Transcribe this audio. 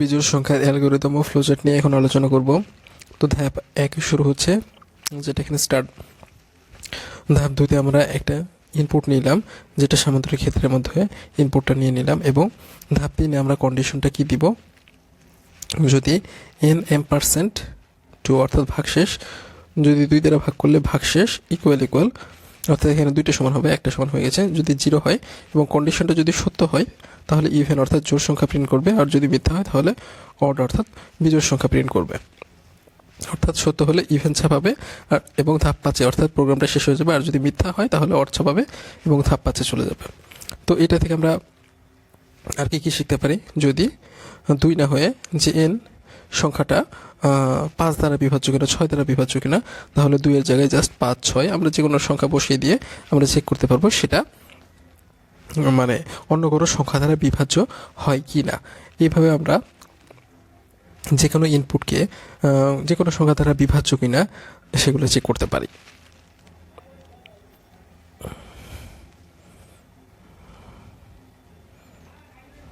বিজোড় সংখ্যার অ্যালগোরিদম ও ফ্লোচার্ট নিয়ে এখন আলোচনা করব। তো ধাপ এক শুরু হচ্ছে, যেটা এখানে স্টার্ট ধাপ দুইতে আমরা একটা ইনপুট নিলাম, যেটা সামান্তরিক ক্ষেত্রের মধ্যে ইনপুটটা নিয়ে নিলাম এবং ধাপ তিনে আমরা কন্ডিশনটা কি দিব? যদি এন এম পার্সেন্ট টু অর্থাৎ ভাগশেষ, যদি দুই দ্বারা ভাগ করলে ভাগশেষ ইকুয়াল ইকুয়াল অর্থাৎ এখানে দুইটা সমান হবে, একটা সমান হয়ে গেছে। যদি জিরো হয় এবং কন্ডিশনটা যদি সত্য হয়, তাহলে ইভেন অর্থাৎ জোর সংখ্যা প্রিন্ট করবে। আর যদি মিথ্যা হয়, তাহলে অড অর্থাৎ বিজোর সংখ্যা প্রিন্ট করবে। অর্থাৎ সত্য হলে ইভেন ছাপাবে। আর, এবং ধাপ পাঁচে অর্থাৎ প্রোগ্রামটা শেষ হয়ে যাবে। আর যদি মিথ্যা হয়, তাহলে অড ছাপাবে এবং ধাপ পাঁচে চলে যাবে। তো এটা থেকে আমরা আর কি কী শিখতে পারি? যদি দুই না হয়ে যে এন সংখ্যাটা পাঁচ দ্বারা বিভাজ্য কিনা, ছয় দ্বারা বিভাজ্য কিনা, তাহলে দুইয়ের জায়গায় জাস্ট পাঁচ, ছয়। আমরা যে কোনো সংখ্যা বসিয়ে দিয়ে আমরা চেক করতে পারব সেটা মানে অন্য কোনো সংখ্যা দ্বারা বিভাজ্য হয় কি না এইভাবে আমরা যে কোনো ইনপুটকে যে কোনো সংখ্যা দ্বারা বিভাজ্য কিনা, সেগুলো চেক করতে পারি।